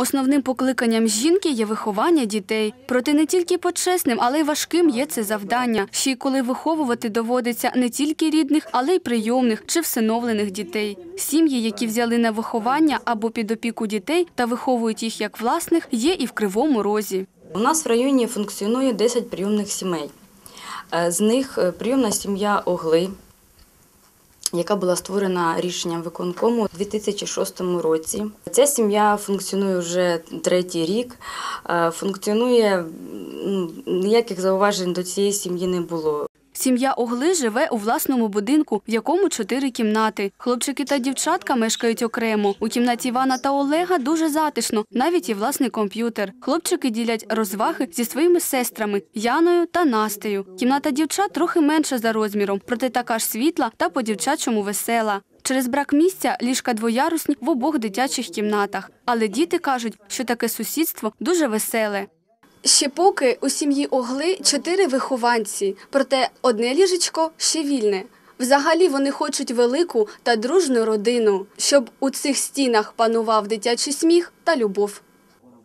Основним покликанням жінки є виховання дітей. Проте не тільки почесним, але й важким є це завдання. Ще й коли виховувати доводиться не тільки рідних, але й прийомних чи всиновлених дітей. Сім'ї, які взяли на виховання або під опіку дітей та виховують їх як власних, є і в Кривому Розі. У нас в районі функціонує 10 прийомних сімей. Е, З них е, прийомна сім'я Огли, яка була створена рішенням виконкому у 2006 році. Ця сім'я функціонує вже третій рік. Е, Функціонує ніяких зауважень до цієї сім'ї не було. Сім'я Огли живе у власному будинку, в якому чотири кімнати. Хлопчики та дівчатка мешкають окремо. У кімнаті Івана та Олега дуже затишно, навіть і власний комп'ютер. Хлопчики ділять розваги зі своїми сестрами Яною та Настею. Кімната дівчат трохи менша за розміром, проте така ж світла та по-дівчачому весела. Через брак місця ліжка двоярусні в обох дитячих кімнатах. Але діти кажуть, що таке сусідство дуже веселе. Ще поки у сім'ї Огли чотири вихованці, проте одне ліжечко ще вільне. Взагалі вони хочуть велику та дружну родину, щоб у цих стінах панував дитячий сміх та любов.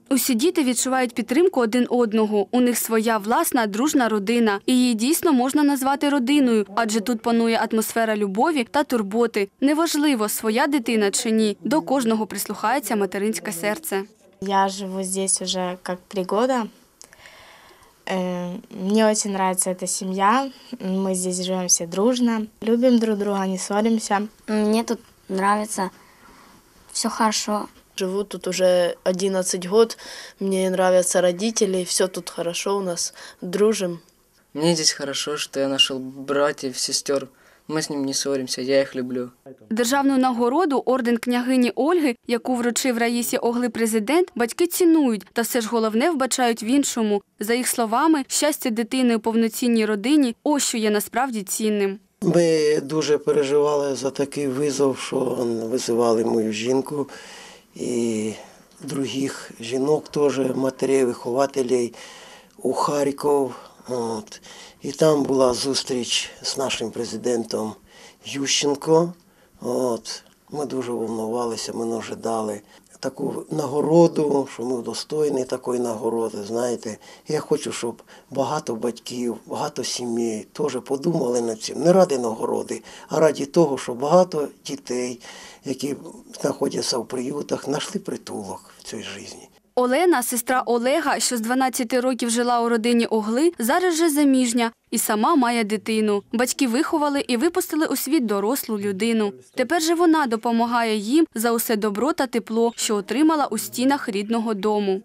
Усі діти відчувають підтримку один одного. У них своя власна дружна родина. І її дійсно можна назвати родиною, адже тут панує атмосфера любові та турботи. Неважливо, своя дитина чи ні. До кожного прислухається материнське серце. Я живу здесь уже как три года. Э, Мне очень нравится эта семья. Мы здесь живем все дружно. Любим друг друга, не ссоримся. Мне тут нравится. Все хорошо. Живу тут уже 11 год, мне нравятся родители, все тут хорошо у нас, дружим. Мне здесь хорошо, что я нашел братьев, сестер. Мы с ним не ссоримся, я их люблю. Державну нагороду орден княгині Ольги, яку вручив Раїсі Огли президент, батьки цінують та все ж головне вбачають в іншому. За їх словами, щастя дитини у повноцінній родині ось що є насправді цінним. Ми дуже переживали за такий визов, що визивали мою жінку і других жінок теж, матерей, вихователів у Харків. От. І там була зустріч з нашим президентом Ющенко. От. Ми дуже волнувалися, ми ожидали таку нагороду, що ми достойні такої нагороди. Знаєте, я хочу, щоб багато батьків, багато сімей теж подумали над цим. Не ради нагороди, а раді того, що багато дітей, які знаходяться в приютах, знайшли притулок в цій житті. Олена, сестра Олега, що з 12 років жила у родині Огли, зараз вже заміжня і сама має дитину. Батьки виховали і випустили у світ дорослу людину. Тепер же вона допомагає їм за усе добро та тепло, що отримала у стінах рідного дому.